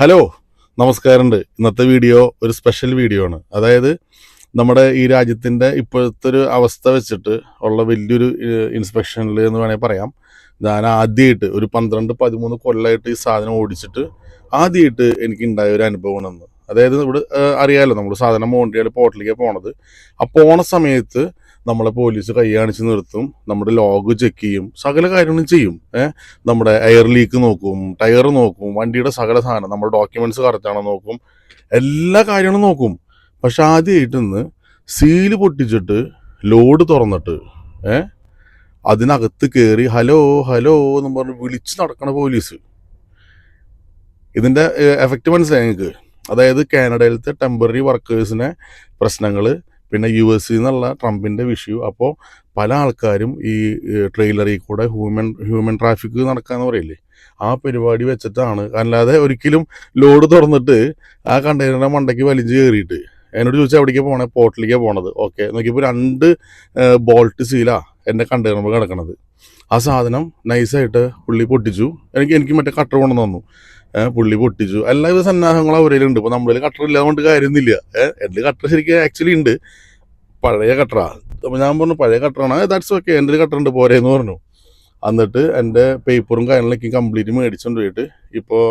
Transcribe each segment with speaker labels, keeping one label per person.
Speaker 1: Hello നമസ്കാരമുണ്ട്. ഇന്നത്തെ video ഒരു സ്പെഷ്യൽ വീഡിയോ ആണ്. അതായത് നമ്മുടെ ഈ രാജ്യത്തിന്റെ ഇപ്പോഴത്തെ ഒരു അവസ്ഥ വെച്ചിട്ട് ഉള്ള വലിയൊരു ഇൻസ്പെക്ഷനിൽ എന്ന് വേണമെങ്കിൽ പറയാം. ഞാൻ ആദ്യമായിട്ട് ഒരു പന്ത്രണ്ട് പതിമൂന്ന് കൊല്ലമായിട്ട് ഈ സാധനം ഓടിച്ചിട്ട് ആദ്യമായിട്ട് എനിക്ക് ഉണ്ടായ ഒരു അനുഭവമാണെന്ന്. അതായത് ഇവിടെ അറിയാമല്ലോ നമ്മൾ സാധനം മോണ്ടിയാൽ പോർട്ടിലേക്ക് പോണത്. ആ പോണ സമയത്ത് നമ്മളെ പോലീസ് കൈ കാണിച്ച് നിർത്തും നമ്മുടെ ലോഗ് ചെക്ക് ചെയ്യും സകല കാര്യങ്ങളും ചെയ്യും. ഏഹ് നമ്മുടെ എയർ ലീക്ക് നോക്കും ടയർ നോക്കും വണ്ടിയുടെ സകല സാധനം നമ്മുടെ ഡോക്യുമെന്റ്സ് കറക്റ്റാണോ നോക്കും എല്ലാ കാര്യങ്ങളും നോക്കും. പക്ഷെ ആദ്യമായിട്ട് ഇന്ന് സീൽ പൊട്ടിച്ചിട്ട് ലോഡ് തുറന്നിട്ട് ഏഹ് അതിനകത്ത് കയറി ഹലോ ഹലോ എന്ന് പറഞ്ഞ് വിളിച്ച് നടക്കണ പോലീസ് ഇതിന്റെ എഫക്റ്റ് മനസ്സിലായി നിങ്ങൾക്ക്? അതായത് കാനഡയിലത്തെ ടെമ്പററി വർക്കേഴ്സിനെ പ്രശ്നങ്ങൾ പിന്നെ യു എസ് എന്നുള്ള ട്രംപിന്റെ വിഷു അപ്പോൾ പല ആൾക്കാരും ഈ ട്രെയിലറിൽ കൂടെ ഹ്യൂമൻ ഹ്യൂമൻ ട്രാഫിക് നടക്കാന്ന് പറയില്ലേ? ആ പരിപാടി വെച്ചിട്ടാണ്. അല്ലാതെ ഒരിക്കലും ലോഡ് തുറന്നിട്ട് ആ കണ്ടെയ്നറിന്റെ മണ്ടയ്ക്ക് വലിച്ചു കയറിയിട്ട്. എന്നോട് ചോദിച്ചാൽ എവിടേക്കാണ് പോണേ? പോർട്ടിലേക്കാണ് പോണത്. ഓക്കെ നോക്കിയപ്പോൾ രണ്ട് ബോൾട്ട് സീലാ. എന്റെ കണ്ടെയ്നർ കിടക്കണത്. ആ സാധനം നൈസായിട്ട് പുള്ളി പൊട്ടിച്ചു. എനിക്ക് എനിക്ക് മറ്റേ കട്ടർ കൊണ്ടു തന്നു. പുള്ളി പൊട്ടിച്ചു. എല്ലാവിധ സന്നാഹങ്ങളും അവരിലുണ്ട്. ഇപ്പോൾ നമ്മളിൽ കട്ടർ ഇല്ലാതെ കൊണ്ട് കാര്യമൊന്നുമില്ല എന്റെ കട്ടർ ശരിക്കും ആക്ച്വലി ഉണ്ട്. പഴയ കട്ടറാണ് അപ്പോൾ ഞാൻ പറഞ്ഞു പഴയ കട്ടറാണ് ദാറ്റ്സ് ഓക്കെ എന്റെ ഒരു കട്ടറുണ്ട് പോരേന്ന് പറഞ്ഞു. എന്നിട്ട് എന്റെ പേപ്പറും കാര്യങ്ങളൊക്കെ കംപ്ലീറ്റ് മേടിച്ചുകൊണ്ട് പോയിട്ട് ഇപ്പോൾ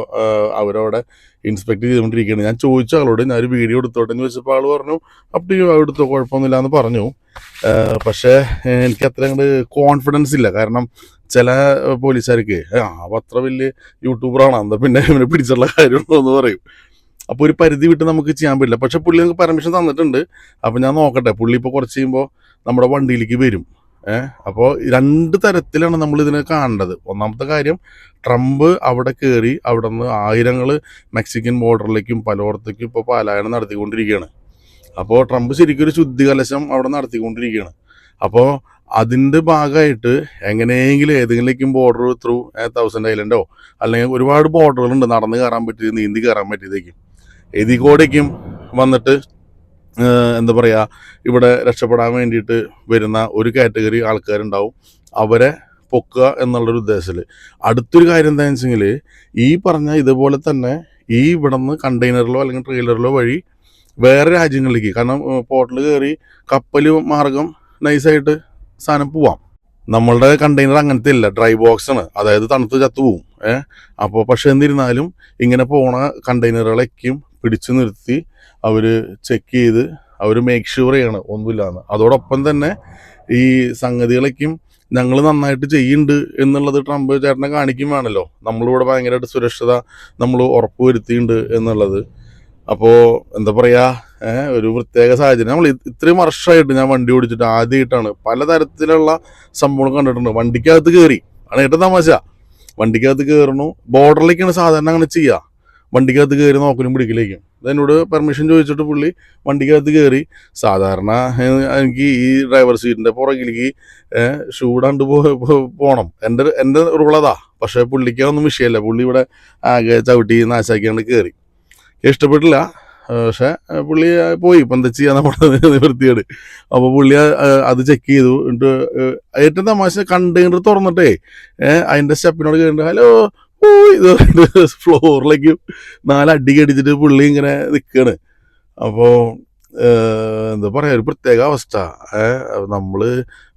Speaker 1: അവരവിടെ ഇൻസ്പെക്ട് ചെയ്തുകൊണ്ടിരിക്കുകയാണ്. ഞാൻ ചോദിച്ച ആളോട് ഞാൻ ഒരു വീഡിയോ എടുത്തോട്ടെ? എന്ന് ചോദിച്ചപ്പോൾ ആൾ പറഞ്ഞു യു എടുത്തോ കുഴപ്പമൊന്നുമില്ല എന്ന് പറഞ്ഞു. പക്ഷേ എനിക്ക് അത്ര അങ്ങോട്ട് കോൺഫിഡൻസ് ഇല്ല. കാരണം ചില പോലീസുകാർക്ക് "ആ, അത്ര വലിയ യൂട്യൂബറാണ് എന്താ പിന്നെ ഇവനെ പിടിച്ചുള്ള കാര്യമുണ്ടോ? എന്ന് പറയും. അപ്പോൾ ഒരു പരിധി വിട്ട് നമുക്ക് ചെയ്യാൻ പറ്റില്ല. പക്ഷേ പുള്ളി നമുക്ക് പെർമിഷൻ തന്നിട്ടുണ്ട്. അപ്പോൾ ഞാൻ നോക്കട്ടെ പുള്ളി ഇപ്പോൾ കുറച്ച് കഴിയുമ്പോൾ നമ്മുടെ വണ്ടിയിലേക്ക് വരും. അപ്പോൾ രണ്ട് തരത്തിലാണ് നമ്മൾ ഇതിനെ കാണേണ്ടത്. ഒന്നാമത്തെ കാര്യം ട്രംപ് അവിടെ കയറി അവിടെ നിന്ന് ആയിരങ്ങൾ മെക്സിക്കൻ ബോർഡറിലേക്കും പലയിടത്തേക്കും ഇപ്പോൾ പലായനം നടത്തിക്കൊണ്ടിരിക്കുകയാണ്. അപ്പോൾ ട്രംപ് ശരിക്കും ഒരു ശുദ്ധി കലശം അവിടെ നടത്തിക്കൊണ്ടിരിക്കുകയാണ്. അപ്പോൾ അതിന്റെ ഭാഗമായിട്ട് എങ്ങനെയെങ്കിലും ഏതെങ്കിലും ബോർഡർ ത്രൂ തൗസൻഡ് ഐലൻഡോ അല്ലെങ്കിൽ ഒരുപാട് ബോർഡറുകളുണ്ട് നടന്ന് കയറാൻ പറ്റിയത് നീന്തി കയറാൻ പറ്റിയതേക്കും എതികോടേക്കും വന്നിട്ട് എന്താ പറയുക ഇവിടെ രക്ഷപ്പെടാൻ വേണ്ടിയിട്ട് വരുന്ന ഒരു കാറ്റഗറി ആൾക്കാരുണ്ടാവും. അവരെ പൊക്കുക എന്നുള്ളൊരു ഉദ്ദേശത്തിൽ അടുത്തൊരു കാര്യം എന്താണെന്ന് വെച്ചെങ്കിൽ ഈ പറഞ്ഞ ഇതുപോലെ തന്നെ ഈ ഇവിടുന്ന് കണ്ടെയ്നറിലോ അല്ലെങ്കിൽ ട്രെയിലറിലോ വഴി വേറെ രാജ്യങ്ങളിലേക്ക് കാരണം പോർട്ടിൽ കയറി കപ്പൽ മാർഗം നൈസായിട്ട് സാധനം പോവാം. നമ്മളുടെ കണ്ടെയ്നർ അങ്ങനത്തെ ഇല്ല ഡ്രൈ ബോക്സ് ആണ്. അതായത് തണുത്ത് ചത്തു പോവും ഏഹ് അപ്പോൾ പക്ഷെ എന്നിരുന്നാലും ഇങ്ങനെ പോണ കണ്ടെയ്നറുകളൊക്കെയും പിടിച്ചു നിർത്തി അവർ ചെക്ക് ചെയ്ത് അവർ മേക്ക് ഷുവർ ചെയ്യണം ഒന്നുമില്ലാന്ന്. അതോടൊപ്പം തന്നെ ഈ സംഗതികളൊക്കെയും ഞങ്ങൾ നന്നായിട്ട് ചെയ്യുന്നുണ്ട് എന്നുള്ളത് ട്രംപ് ചേട്ടനെ കാണിക്കും വേണമല്ലോ നമ്മളിവിടെ ഭയങ്കരമായിട്ട് സുരക്ഷിത നമ്മൾ ഉറപ്പ് ഉറപ്പുവരുത്തിയിട്ടുണ്ട് എന്നുള്ളത്. അപ്പോൾ എന്താ പറയുക ഒരു പ്രത്യേക സാഹചര്യം. നമ്മൾ ഇത് ഇത്രയും വർഷമായിട്ട് ഞാൻ വണ്ടി ഓടിച്ചിട്ട് ആദ്യമായിട്ടാണ് പലതരത്തിലുള്ള സംഭവങ്ങൾ കണ്ടിട്ടുണ്ട്. വണ്ടിക്കകത്ത് കയറി ആണ് ഏറ്റവും തമാശ. വണ്ടിക്കകത്ത് കയറണു ബോർഡറിലേക്കാണ് സാധാരണ അങ്ങനെ ചെയ്യുക വണ്ടിക്കകത്ത് കയറി നോക്കലും പിടിക്കലേക്കും. എന്നോട് പെർമിഷൻ ചോദിച്ചിട്ട് പുള്ളി വണ്ടിക്കകത്ത് കയറി സാധാരണ എനിക്ക് ഈ ഡ്രൈവർ സീറ്റിന്റെ പുറകിലേക്ക് ഷൂ ഇടാണ്ട് പോ പോ- പോണം. എന്റെ എന്റെ റൂളതാ പക്ഷേ പുള്ളിക്ക് അതൊന്നും വിഷയമല്ല പുള്ളി ഇവിടെ ആകെ ചവിട്ടി നാശാക്കിയാണ്ട് കയറി ഇഷ്ടപ്പെട്ടില്ല. പക്ഷേ പുള്ളി പോയി. ഇപ്പം എന്താ ചെയ്യാൻ നമ്മുടെ നിവൃത്തിയാണ് അപ്പോൾ പുള്ളി അത് ചെക്ക് ചെയ്തു. എന്നിട്ട് ഏറ്റവും തമാശ കണ്ടെയ്നർ തുറന്നിട്ടേ അതിന്റെ സ്റ്റെപ്പിനോട് കഴിഞ്ഞിട്ട് ഹലോ ഫ്ലോറിലേക്ക് നാലടി അടിച്ചിട്ട് പുള്ളി ഇങ്ങനെ നിൽക്കുകയാണ് അപ്പോൾ എന്താ പറയുക ഒരു പ്രത്യേക അവസ്ഥ. ഏഹ് നമ്മൾ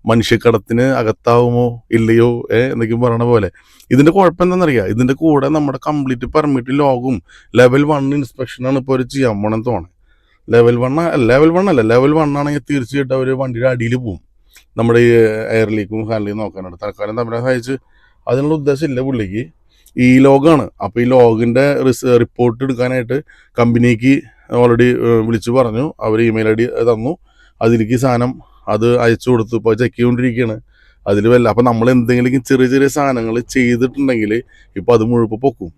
Speaker 1: മനുഷ്യക്കടത്തിന് അകത്താവുമോ ഇല്ലയോ ഏഹ് എന്നൊക്കെയും പറയണ പോലെ. ഇതിന്റെ കുഴപ്പം എന്താണെന്നറിയാം? ഇതിന്റെ കൂടെ നമ്മുടെ കംപ്ലീറ്റ് പെർമിറ്റ് ലോഗും ലെവൽ വൺ ഇൻസ്പെക്ഷനാണ് ഇപ്പോൾ ഒരു ചെയ്യാൻ പോണെന്ന് തോന്നുന്നത് ലെവൽ വൺ ലെവൽ വൺ അല്ല ലെവൽ വൺ ആണെങ്കിൽ തീർച്ചയായിട്ടും അവർ വണ്ടിയുടെ അടിയിൽ പോവും. നമ്മുടെ ഈ എയർ ലീക്കും നോക്കാനായിട്ട്. തൽക്കാലം തമ്മിലെ സഹായിച്ച് അതിനുള്ള ഉദ്ദേശമില്ല പുള്ളിക്ക്. ഈ ലോഗാണ്. അപ്പോൾ ഈ ലോഗിന്റെ റിപ്പോർട്ട് എടുക്കാനായിട്ട് കമ്പനിക്ക് ഓൾറെഡി വിളിച്ചു പറഞ്ഞു. അവർ ഇമെയിൽ ഐ ഡി തന്നു. അതിലേക്ക് സാധനം അത് അയച്ചു കൊടുത്തു. ഇപ്പോൾ ചെക്ക് ചെയ്തുകൊണ്ടിരിക്കുകയാണ് അതിൽ വല്ല അപ്പം നമ്മൾ എന്തെങ്കിലും ചെറിയ ചെറിയ സാധനങ്ങൾ ചെയ്തിട്ടുണ്ടെങ്കിൽ ഇപ്പോൾ അത് മുഴുവൻ പൊക്കും.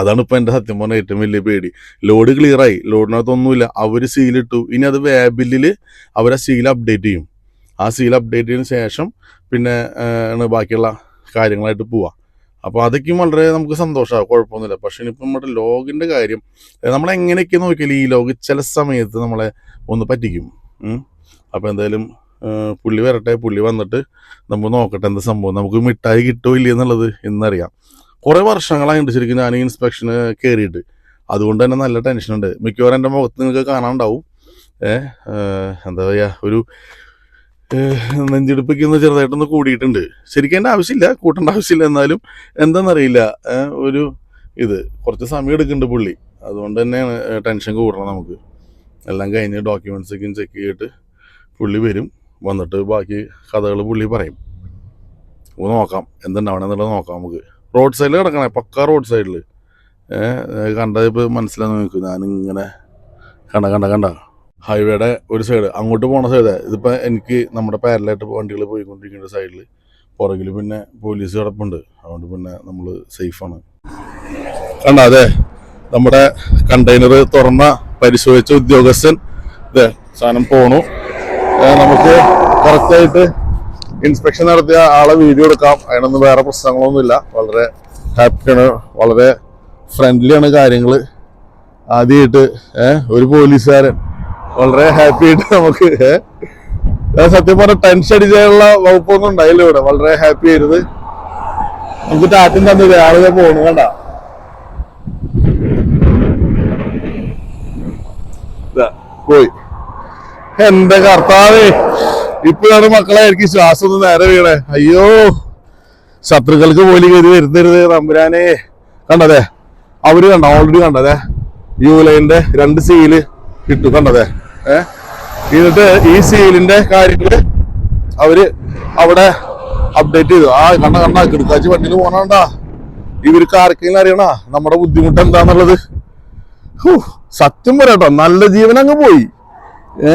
Speaker 1: അതാണ് ഇപ്പോൾ എന്റെ സത്യം പറഞ്ഞ ഏറ്റവും വലിയ പേടി. ലോഡ് ക്ലിയറായി ലോഡിനകത്തൊന്നുമില്ല. അവർ സീലിട്ടു ഇനി അത് വേബില്ലിൽ അവർ ആ സീൽ അപ്ഡേറ്റ് ചെയ്യും. ആ സീൽ അപ്ഡേറ്റ് ചെയ്തതിന് ശേഷം പിന്നെ ആണ് ബാക്കിയുള്ള കാര്യങ്ങളായിട്ട് പോവാം. അപ്പോൾ അതൊക്കെയും വളരെ നമുക്ക് സന്തോഷമാണ് കുഴപ്പമൊന്നുമില്ല. പക്ഷേ ഇനിയിപ്പോൾ നമ്മുടെ ലോഗിന്റെ കാര്യം നമ്മൾ എങ്ങനെയൊക്കെ നോക്കിയാലും ഈ ലോഗ് ചില സമയത്ത് നമ്മളെ ഒന്ന് പറ്റിക്കും. അപ്പോൾ എന്തായാലും പുള്ളി വരട്ടെ പുള്ളി വന്നിട്ട് നമുക്ക് നോക്കട്ടെ എന്താ സംഭവം. നമുക്ക് മിഠായി കിട്ടുമോ ഇല്ല എന്നുള്ളത് ഇന്നറിയാം. കുറേ വർഷങ്ങളായിട്ട് ശരിക്കും ഞാൻ ഇൻസ്പെക്ഷന് കയറിയിട്ട് അതുകൊണ്ട് തന്നെ നല്ല ടെൻഷനുണ്ട്. മിക്കവാറും എന്റെ മുഖത്ത് നിങ്ങൾക്ക് കാണാണ്ടാവും ഏഹ് എന്താ പറയുക ഒരു നെഞ്ചിടിപ്പൊക്കെ ചെറുതായിട്ടൊന്ന് കൂടിയിട്ടുണ്ട്. ശരിക്കും എന്റെ ആവശ്യമില്ല കൂട്ടേണ്ട ആവശ്യമില്ല. എന്നാലും എന്താണെന്നറിയില്ല. ഒരു ഇത് കുറച്ച് സമയം എടുക്കുന്നുണ്ട് പുള്ളി. അതുകൊണ്ട് തന്നെയാണ് ടെൻഷൻ കൂടണം നമുക്ക്. എല്ലാം കഴിഞ്ഞ് ഡോക്യുമെന്റ്സ് ഒക്കെ ചെക്ക് ചെയ്തിട്ട് പുള്ളി വരും. വന്നിട്ട് ബാക്കി കഥകൾ പുള്ളി പറയും. നമുക്ക് നോക്കാം എന്തുണ്ടാവണമെന്നുള്ളത് നോക്കാം നമുക്ക്. റോഡ് സൈഡിൽ കിടക്കണേ പക്ക റോഡ് സൈഡിൽ കണ്ടത് ഇപ്പോൾ മനസ്സിലാന്ന് നോക്കും ഞാനിങ്ങനെ കണ്ട കണ്ട കണ്ട. ഹൈവേയുടെ ഒരു സൈഡ് അങ്ങോട്ട് പോണ സൈഡ് ഇതിപ്പോൾ എനിക്ക് നമ്മുടെ പാരലായിട്ട് വണ്ടികൾ പോയിക്കൊണ്ടിരിക്കുന്ന സൈഡിൽ പുറകിൽ പിന്നെ പോലീസ് കിടപ്പുണ്ട്. അതുകൊണ്ട് പിന്നെ നമ്മൾ സേഫാണ് കണ്ട? അതെ. നമ്മുടെ കണ്ടെയ്നർ തുറന്ന പരിശോധിച്ച ഉദ്യോഗസ്ഥൻ ഇതെ സാധനം പോണു. നമുക്ക് കറക്റ്റായിട്ട് ഇൻസ്പെക്ഷൻ നടത്തിയ ആളെ വീഡിയോ എടുക്കാം. അതിനൊന്നും വേറെ പ്രശ്നങ്ങളൊന്നുമില്ല. വളരെ ഹാപ്പിയാണ് വളരെ ഫ്രണ്ട്ലിയാണ് കാര്യങ്ങൾ ആദ്യമായിട്ട് ഒരു പോലീസുകാരൻ വളരെ ഹാപ്പി ആയിട്ട് നമുക്ക്. സത്യം പറഞ്ഞ ടെൻഷൻ അടിച്ചുള്ള വകുപ്പൊന്നും ഉണ്ടായില്ല ഇവിടെ. വളരെ ഹാപ്പി ആയിരുന്നു. നമുക്ക് ടാറ്റും തന്നില്ല ആളുകൾ പോണു കണ്ട? പോയി. എന്റെ കർത്താവേ ഇപ്പോഴാണ് മക്കളെ എനിക്ക് ശ്വാസം ഒന്ന് നേരെ വീണേ. അയ്യോ ശത്രുക്കൾക്ക് പോലും കയറി വരുത്തരുത് തമ്പുരാനെ കണ്ടതേ? അവർ കണ്ട? ഓൾറെഡി കണ്ടതേ? യുലൈന്റെ രണ്ട് സീൽ ഇട്ടു കണ്ടതേ? ഏഹ് എന്നിട്ട് ഈ സീലിന്റെ കാര്യങ്ങൾ അവർ അവിടെ അപ്ഡേറ്റ് ചെയ്തു. ആ കണ്ട കണ്ട കിടക്കാച്ചി വണ്ടിയിൽ പോണണ്ടാ. ഇവർക്ക് ആർക്കെങ്കിലും അറിയണ? നമ്മുടെ ബുദ്ധിമുട്ട് എന്താന്നുള്ളത്? സത്യം പറയാട്ടോ നല്ല ജീവൻ അങ്ങ് പോയി. ഏ?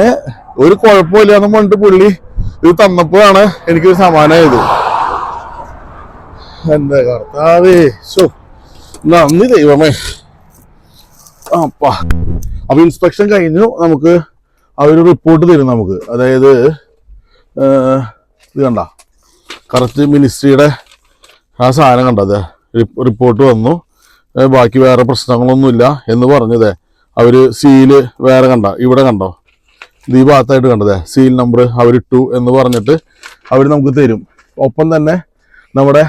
Speaker 1: ഒരു കുഴപ്പമില്ല എന്ന് പറഞ്ഞിട്ട് പുള്ളി ഇത് തന്നപ്പോഴാണ് എനിക്കൊരു സമാനമായത് എന്റെ കർത്താവേ നന്ദി ദൈവമേ. അപ്പാ. അപ്പൊ ഇൻസ്പെക്ഷൻ കഴിഞ്ഞു. നമുക്ക് അവർ റിപ്പോർട്ട് തരും നമുക്ക്. അതായത് ഇത് കണ്ട. കറക്റ്റ് മിനിസ്ട്രിയുടെ ആ സാധനം കണ്ടത് റിപ്പോർട്ട് വന്നു. ബാക്കി വേറെ പ്രശ്നങ്ങളൊന്നുമില്ല എന്ന് പറഞ്ഞതേ. അവർ സീൽ വേറെ കണ്ട? ഇവിടെ കണ്ടോ? ഇത് ഈ ഭാഗത്തായിട്ട് കണ്ടതേ. സീൽ നമ്പർ അവരിട്ടു എന്ന് പറഞ്ഞിട്ട് അവർ നമുക്ക് തരും. ഒപ്പം തന്നെ നമ്മുടെ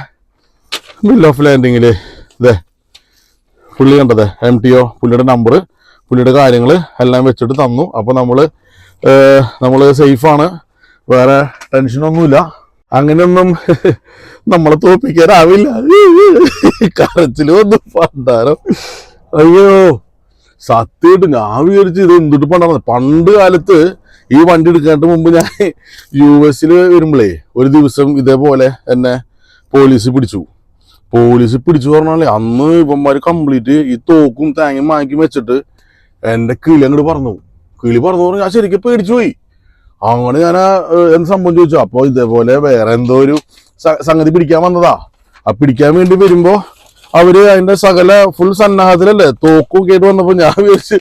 Speaker 1: ബിൽ ഓഫ് ലാൻഡിങ്ങിൽ ഇതേ പുള്ളി കണ്ടതേ എം ടി ഒ പുള്ളിയുടെ നമ്പർ പുള്ളിയുടെ കാര്യങ്ങൾ എല്ലാം വെച്ചിട്ട് തന്നു. അപ്പോൾ നമ്മൾ നമ്മൾ സേഫാണ്. വേറെ ടെൻഷനൊന്നുമില്ല. അങ്ങനെയൊന്നും നമ്മളെ തോപ്പിക്കാനാവില്ല കരച്ചിൽ വന്നു. പണ്ടാരം. അയ്യോ സത്യമായിട്ട് ഞാൻ വിചാരിച്ചു ഇത് എന്തിട്ട് പണ്ടാണ് പണ്ട് കാലത്ത് ഈ വണ്ടി എടുക്കാനായിട്ട് മുമ്പ് ഞാൻ യു എസിൽ വരുമ്പോഴേ ഒരു ദിവസം ഇതേപോലെ എന്നെ പോലീസ് പിടിച്ചു. പോലീസ് പിടിച്ചു പറഞ്ഞാലേ അന്ന് ഇവന്മാർ കംപ്ലീറ്റ് ഈ തോക്കും തേങ്ങയും വാങ്ങിക്കും വെച്ചിട്ട് എന്റെ കിളി അങ്ങോട്ട് പറഞ്ഞു കിളി പറഞ്ഞു പറഞ്ഞു ഞാൻ ശരിക്കും പേടിച്ചു പോയി. അങ്ങനെ ഞാൻ എന്ത് സംഭവം ചോദിച്ചു. അപ്പൊ ഇതേപോലെ വേറെ എന്തോ ഒരു സംഗതി പിടിക്കാൻ വന്നതാ. ആ പിടിക്കാൻ വേണ്ടി വരുമ്പോ അവർ അതിന്റെ സകല ഫുൾ സന്നാഹത്തിലല്ലേ തോക്കും കേട്ട് വന്നപ്പോ ഞാൻ വിചാരിച്ച്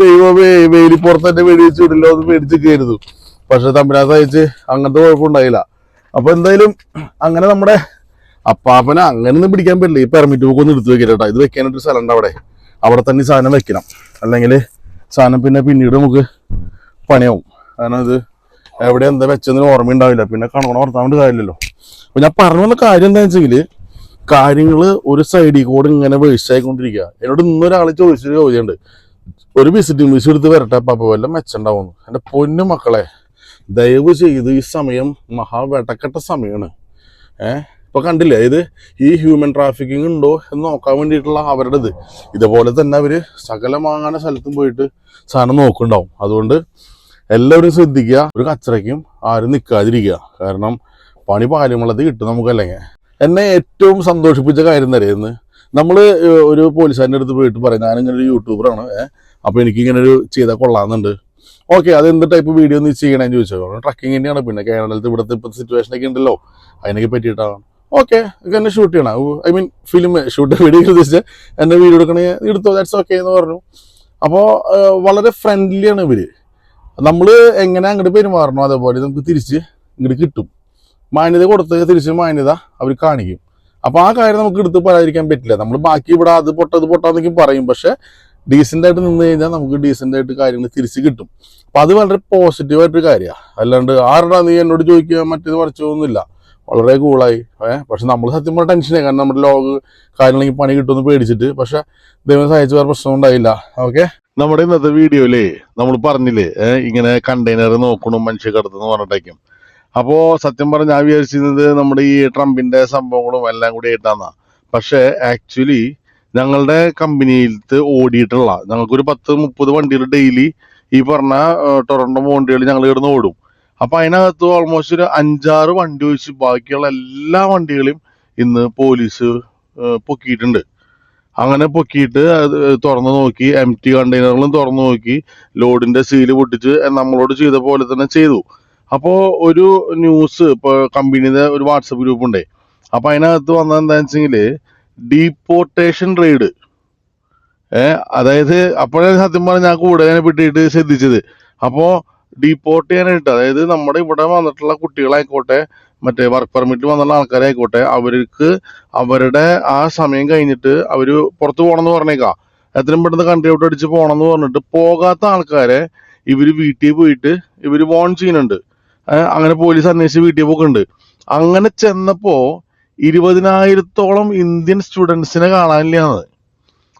Speaker 1: ദൈവമേ വേലിപ്പുറത്ത് എന്നെ വെടിവെച്ച് വിടില്ലോ എന്ന് പേടിച്ച് കയറുന്നു പക്ഷെ തമ്മിനകത്ത് അയച്ച് അങ്ങനത്തെ കുഴപ്പമുണ്ടായില്ല അപ്പൊ എന്തായാലും അങ്ങനെ നമ്മുടെ അപ്പാപ്പനെ അങ്ങനെയൊന്നും പിടിക്കാൻ പറ്റില്ല. ഈ പെർമിറ്റ് ബുക്ക് ഒന്ന് എടുത്തു വെക്കില്ല കേട്ടോ. ഇത് വെക്കാനായിട്ട് സ്ഥലം ഉണ്ട് അവിടെ. അവിടെ തന്നെ സാധനം വെക്കണം. അല്ലെങ്കിൽ സാധനം പിന്നെ പിന്നീട് നമുക്ക് പണിയാവും. കാരണം ഇത് എവിടെ എന്താ വെച്ചെന്നൊരു ഓർമ്മ ഉണ്ടാവില്ല. പിന്നെ കണക്കണ ഓർത്താണ്ട് കാര്യമില്ലല്ലോ. അപ്പൊ ഞാൻ പറഞ്ഞു വന്ന കാര്യം എന്താ വെച്ചെങ്കിൽ കാര്യങ്ങൾ ഒരു സൈഡിൽ കൂടെ ഇങ്ങനെ വേസ്റ്റ് ആയിക്കൊണ്ടിരിക്കുക. എന്നോട് ഇന്നൊരാൾ ചോദിച്ചൊരു ചോദ്യമുണ്ട്. ഒരു വിസിറ്റിംഗ് വിസ എടുത്ത് വരട്ടെ പാപ്പ വല്ല മെച്ചുണ്ടാവുന്നു എന്റെ പൊന്നു മക്കളെ ദയവ് ചെയ്ത് ഈ സമയം മഹാവെട്ടക്കെട്ട സമയമാണ്. ഏഹ് ഇപ്പൊ കണ്ടില്ലേ? ഇത് ഈ ഹ്യൂമൻ ട്രാഫിക്കിംഗ് ഉണ്ടോ എന്ന് നോക്കാൻ വേണ്ടിയിട്ടുള്ള അവരുടെ ഇത് ഇതുപോലെ തന്നെ അവർ വാങ്ങാൻ സ്ഥലത്തും പോയിട്ട് സാധനം നോക്കുന്നുണ്ടാവും. അതുകൊണ്ട് എല്ലാവരും ശ്രദ്ധിക്കുക ഒരു കച്ചറയ്ക്കും ആരും നിൽക്കാതിരിക്കുക. കാരണം പണി പാലുമുള്ളത് കിട്ടും നമുക്കല്ലെങ്കിൽ എന്നെ ഏറ്റവും സന്തോഷിപ്പിച്ച കാര്യം തരുന്നത് നമ്മൾ ഒരു പോലീസുകാരന്റെ അടുത്ത് പോയിട്ട് പറയും ഞാനിങ്ങനെ ഒരു യൂട്യൂബറാണ് അപ്പോൾ എനിക്കിങ്ങനെ ഒരു ചെയ്താൽ കൊള്ളാമെന്നുണ്ട്. ഓക്കെ അത് എന്ത് ടൈപ്പ് വീഡിയോ ഒന്ന് ചെയ്യണമെന്ന് ചോദിച്ചോ ട്രക്കിങ്ങിന്റെയാണ് പിന്നെ കേരളത്തിൽ ഇവിടുത്തെ ഇപ്പോഴത്തെ സിറ്റുവേഷനൊക്കെ ഉണ്ടല്ലോ. അതിനൊക്കെ പറ്റിയിട്ടാണ്. ഓക്കെ എന്നെ ഷൂട്ട് ചെയ്യണം. I mean film shoot video ഉദ്ദേശിച്ച് എന്നെ വീഡിയോ എടുക്കണേ എടുത്തോ ദാറ്റ്സ് ഓക്കെ എന്ന് പറഞ്ഞു. അപ്പോൾ വളരെ ഫ്രണ്ട്ലിയാണ് ഇവർ നമ്മൾ എങ്ങനെ അങ്ങോട്ട് പെരുമാറണം അതേപോലെ നമുക്ക് തിരിച്ച് ഇങ്ങോട്ട് കിട്ടും. മാന്യത കൊടുത്ത് തിരിച്ച് മാന്യത അവർ കാണിക്കും. അപ്പോൾ ആ കാര്യം നമുക്ക് എടുത്ത് പറയാതിരിക്കാൻ പറ്റില്ല. നമ്മൾ ബാക്കി ഇവിടെ അത് പൊട്ടത് പൊട്ടാന്നൊക്കെ പറയും. പക്ഷേ ഡീസന്റ് ആയിട്ട് നിന്ന് കഴിഞ്ഞാൽ നമുക്ക് ഡീസന്റ് ആയിട്ട് കാര്യങ്ങൾ തിരിച്ച് കിട്ടും. അപ്പോൾ അത് വളരെ പോസിറ്റീവായിട്ടൊരു കാര്യമാണ് അല്ലാണ്ട് ആരുടെ നീ എന്നോട് ചോദിക്കുക മറ്റേത് മറിച്ചൊന്നുമില്ല വളരെ കൂളായി ഏഹ് പക്ഷെ നമ്മൾ സത്യം പറഞ്ഞ ടെൻഷനായി കാരണം നമ്മുടെ ലോഗ് കാര്യങ്ങളെങ്കിൽ പണി കിട്ടുമെന്ന് പേടിച്ചിട്ട്. പക്ഷെ ദൈവം സഹായിച്ച് വേറെ പ്രശ്നം ഉണ്ടായില്ല. ഓക്കെ നമ്മുടെ ഇന്നത്തെ വീഡിയോയിലേ നമ്മൾ പറഞ്ഞില്ലേ ഇങ്ങനെ കണ്ടെയ്നർ നോക്കണം മനുഷ്യ കടത്തെന്ന് പറഞ്ഞിട്ടേക്കും. അപ്പോ സത്യം പറഞ്ഞ ഞാൻ വിചാരിച്ചിരുന്നത് നമ്മുടെ ഈ ട്രംപിന്റെ സംഭവങ്ങളും എല്ലാം കൂടി ആയിട്ടാന്നാ പക്ഷേ ആക്ച്വലി ഞങ്ങളുടെ കമ്പനിയിലത്ത് ഓടിയിട്ടുള്ള ഞങ്ങൾക്കൊരു പത്ത് മുപ്പത് വണ്ടികൾ ഡെയിലി ഈ പറഞ്ഞ ടൊറന്റോ വണ്ടികൾ ഞങ്ങൾ ഇവിടുന്ന് ഓടും. അപ്പൊ അതിനകത്ത് ഓൾമോസ്റ്റ് ഒരു അഞ്ചാറ് വണ്ടി ഒഴിച്ച് ബാക്കിയുള്ള എല്ലാ വണ്ടികളെയും ഇന്ന് പോലീസ് പൊക്കിയിട്ടുണ്ട്. അങ്ങനെ പൊക്കിയിട്ട് തുറന്നു നോക്കി എം ടി കണ്ടെയ്നറുകളും തുറന്നു നോക്കി ലോഡിന്റെ സീൽ പൊട്ടിച്ച് നമ്മളോട് ചെയ്ത പോലെ തന്നെ ചെയ്തു. അപ്പോ ഒരു ന്യൂസ് ഇപ്പൊ കമ്പനിയുടെ ഒരു വാട്സപ്പ് ഗ്രൂപ്പ് ഉണ്ടേ. അപ്പൊ അതിനകത്ത് വന്നത് എന്താണെന്ന് വെച്ചെങ്കിൽ ഡീപ്പോർട്ടേഷൻ റെയ്ഡ് ഏഹ് അതായത് അപ്പോഴാണ് സത്യം പറഞ്ഞാൽ ഞാൻ കൂടുതൽ പിടിയിട്ട് ശ്രദ്ധിച്ചത്. അപ്പോ ഡീപ്പോർട്ട് ചെയ്യാനായിട്ട്. അതായത് നമ്മുടെ ഇവിടെ വന്നിട്ടുള്ള കുട്ടികളായിക്കോട്ടെ മറ്റേ വർക്ക് പെർമിറ്റ് വന്നുള്ള ആൾക്കാരായിക്കോട്ടെ അവർക്ക് അവരുടെ ആ സമയം കഴിഞ്ഞിട്ട് അവർ പുറത്തു പോകണമെന്ന് പറഞ്ഞേക്കാം. എത്രയും പെട്ടെന്ന് കൺട്രി ഔട്ട് അടിച്ച് പോകണമെന്ന് പറഞ്ഞിട്ട് പോകാത്ത ആൾക്കാരെ ഇവർ വീട്ടിൽ പോയിട്ട് ഇവർ വോൺ ചെയ്യുന്നുണ്ട്. അങ്ങനെ പോലീസ് അന്വേഷിച്ച് വീട്ടിൽ പോക്കുന്നുണ്ട്. അങ്ങനെ ചെന്നപ്പോ ഇരുപതിനായിരത്തോളം ഇന്ത്യൻ സ്റ്റുഡൻസിനെ കാണാനില്ല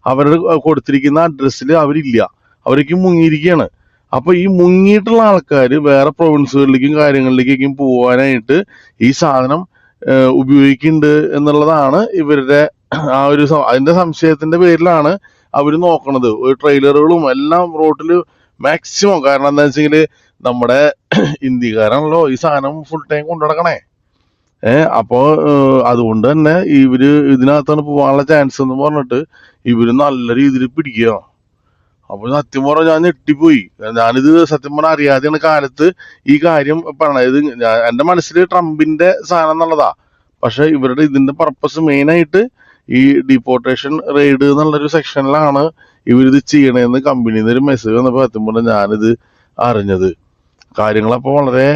Speaker 1: അവരുടെ കൊടുത്തിരിക്കുന്ന അഡ്രസ്സിൽ അവരില്ല. അവരേക്ക് മുങ്ങിയിരിക്കുകയാണ്. അപ്പൊ ഈ മുങ്ങിയിട്ടുള്ള ആൾക്കാർ വേറെ പ്രൊവിൻസുകളിലേക്കും കാര്യങ്ങളിലേക്കും പോവാനായിട്ട് ഈ സാധനം ഉപയോഗിക്കുന്നുണ്ട് എന്നുള്ളതാണ് ഇവരുടെ ആ ഒരു അതിന്റെ സംശയത്തിന്റെ പേരിലാണ് അവർ നോക്കണത്. ഒരു ട്രെയിലറുകളും എല്ലാം റോട്ടിൽ മാക്സിമം കാരണം എന്താ വെച്ചെങ്കിൽ നമ്മുടെ ഇന്ത്യക്കാരാണല്ലോ ഈ സാധനം ഫുൾ ടൈം കൊണ്ടു നടക്കണേ ഏഹ് അപ്പോ അതുകൊണ്ട് തന്നെ ഇവർ ഇതിനകത്താണ് പോകാനുള്ള ചാൻസ് എന്ന് പറഞ്ഞിട്ട് ഇവർ നല്ല രീതിയിൽ പിടിക്കുക. അപ്പൊ സത്യം പറഞ്ഞാൽ ഞാൻ ഞെട്ടിപ്പോയി. ഞാനിത് സത്യം പറഞ്ഞാൽ അറിയാതെയാണ് കാലത്ത് ഈ കാര്യം പറഞ്ഞത്. എന്റെ മനസ്സിൽ ട്രംപിന്റെ സാധനം എന്നുള്ളതാ. പക്ഷെ ഇവരുടെ ഇതിന്റെ പർപ്പസ് മെയിൻ ആയിട്ട് ഈ ഡിപ്പോർട്ടേഷൻ റെയ്ഡ് എന്നുള്ളൊരു സെക്ഷനിലാണ് ഇവരിത് ചെയ്യണേന്ന് കമ്പനിയിൽ നിന്ന് ഒരു മെസ്സേജ് വന്നപ്പോൾ സത്യം പറഞ്ഞാൽ ഞാനിത് അറിഞ്ഞത്. കാര്യങ്ങളപ്പോ വളരെ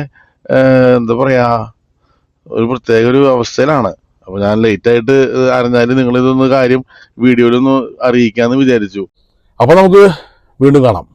Speaker 1: എന്താ പറയാ ഒരു പ്രത്യേക ഒരു അവസ്ഥയിലാണ്. അപ്പൊ ഞാൻ ലേറ്റ് ആയിട്ട് അറിഞ്ഞാൽ നിങ്ങളിതൊന്ന് കാര്യം വീഡിയോയിലൊന്ന് അറിയിക്കാന്ന് വിചാരിച്ചു. അപ്പൊ നമുക്ക് വീണ്ടും കാണാം.